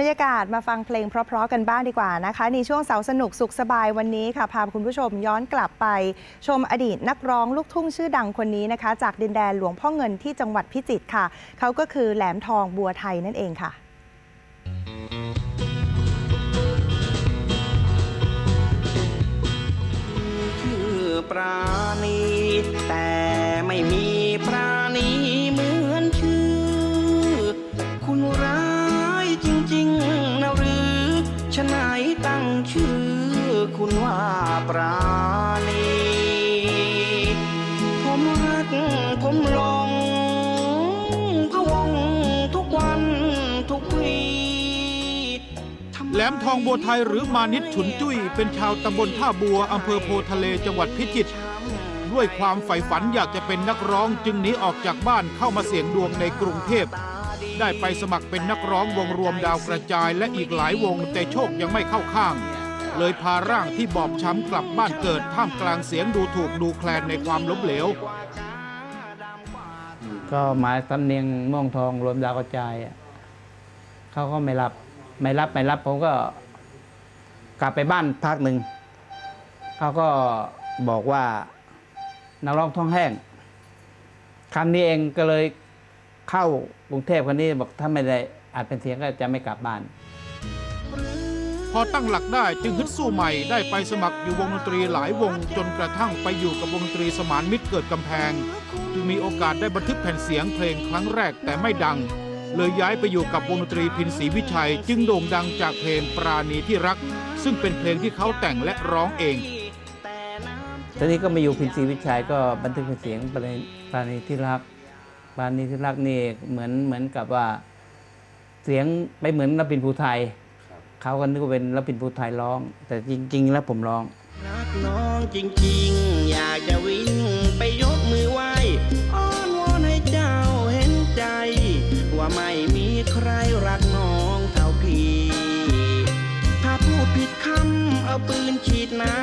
บรรยากาศมาฟังเพลงเพราะๆกันบ้างดีกว่านะคะ ในช่วงเสาร์สนุกสุขสบายวันนี้ค่ะ พาคุณผู้ชมย้อนกลับไป ชมอดีตนักร้องลูกทุ่งชื่อดังคนนี้นะคะ จากดินแดนหลวงพ่อเงินที่จังหวัดพิจิตรค่ะ เขาก็คือแหลมทองบัวไทยนั่นเองค่ะ ชื่อปราณีแต่ไม่มี ฉะไหนตั้งชื่อคุณว่าปราณีผมรักผมลงพะวงทุกวันทุกวีแหลมทองบัวไทยหรือมานิดฉุนจุ้ย เป็นชาวตำบลท่าบัวอำเภอโพทะเลจังหวัดพิจิตรด้วยความใฝ่ฝันอยากจะเป็นนักร้องจึงหนีออกจากบ้านเข้ามาเสี่ยงดวงในกรุงเทพ ได้ไปสมัครเป็นนักร้องวงรวมดาวกระจายและอีกหลายวง แต่โชคยังไม่เข้าข้าง เลยพาร่างที่บอบช้ำกลับบ้านเกิดท่ามกลางเสียงดูถูกดูแคลนในความล้มเหลว ก็หมายสำเนียงม่วงทองรวมดาวกระจายอะเขาก็ไม่รับ ไม่รับไม่รับผมก็กลับไปบ้านพักหนึ่งเขาก็บอกว่านักร้องท้องแห้งคำนี้เองก็เลย เข้ากรุงเทพคนนี้บอกถ้าไม่ได้อาจเป็นเสียงก็จะไม่กลับบ้าน พอตั้งหลักได้จึงฮึดสู้ใหม่ได้ไปสมัครอยู่วงดนตรีหลายวงจนกระทั่งไปอยู่กับวงดนตรีสมานมิตรเกิดกำแพง จึงมีโอกาสได้บันทึกแผ่นเสียงเพลงครั้งแรกแต่ไม่ดัง เลยย้ายไปอยู่กับวงดนตรีพินศรีวิชัย จึงโด่งดังจากเพลงปราณีที่รัก ซึ่งเป็นเพลงที่เขาแต่งและร้องเองตอนนี้ก็มาอยู่พินศรีวิชัยก็บันทึกเป็นเสียงปราณีปราณีที่รัก ปราณีที่รักนี่เหมือนเหมือนกับว่า เสียงไปเหมือนรับปินภูไทย เขาก็นึกว่าเป็นรับปินภูไทยร้อง แต่จริง ๆ แล้วผมร้องรักน้องจริง ๆ อยากจะวิ่งไปยกมือไหว้อ้อนวอนให้เจ้าเห็นใจ ว่าไม่มีใครรักน้องเท่าพี่ ถ้าพูดผิดคำเอาปืนฉีดน้ำ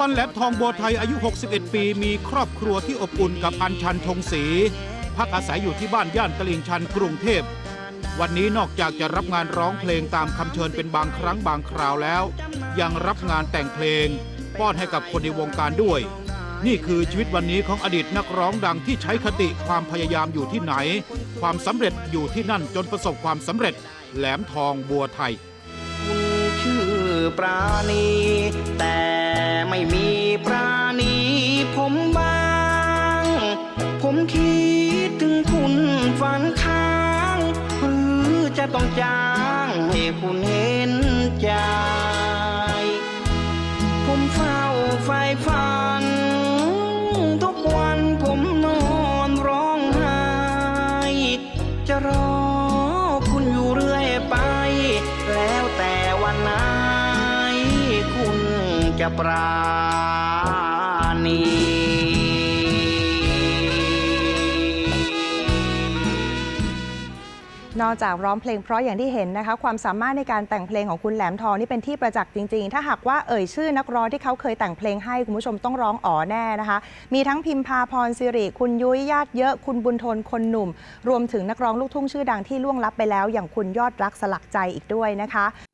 บันแหลมทองบัวไทยอายุ 61 ปี มีครอบครัวที่อบอุ่นกับอัญชันธงศรีพักอาศัยอยู่ที่บ้านย่านตลิ่งชันกรุงเทพ วันนี้นอกจากจะรับงานร้องเพลงตามคำเชิญเป็นบางครั้งบางคราวแล้ว ยังรับงานแต่งเพลง ป้อนให้กับคนในวงการด้วย นี่คือชีวิตวันนี้ของอดีตนักร้องดังที่ใช้คติความพยายามอยู่ที่ไหน ความสำเร็จอยู่ที่นั่นจนประสบความสำเร็จ แหลมทองบัวไทย คุณชื่อปราณีแต่ไม่มีปราณี ผมบ้าง ผมคิดถึงคุณฝันค้าง หรือจะต้องจ้างให้คุณเห็นใจ ผมเฝ้าไฟฝัน ทุกวันผมนอนร้องไห้ จะรอคุณอยู่เรื่อยไป แล้วแต่วันไหนคุณจะปราณี นอกจากร้องเพลงเพราะอย่างที่เห็นนะคะ ความสามารถในการแต่งเพลงของคุณแหลมทองนี่เป็นที่ประจักษ์จริง ๆ ถ้าหากว่าเอ่ยชื่อนักร้องที่เขาเคยแต่งเพลงให้คุณผู้ชมต้องร้องอ๋อแน่นะคะ มีทั้งพิมพาพรสิริ คุณยุ้ยญาติเยอะ คุณบุญทนคนหนุ่ม รวมถึงนักร้องลูกทุ่งชื่อดังที่ล่วงลับไปแล้ว อย่างคุณยอดรักสลักใจอีกด้วยนะคะ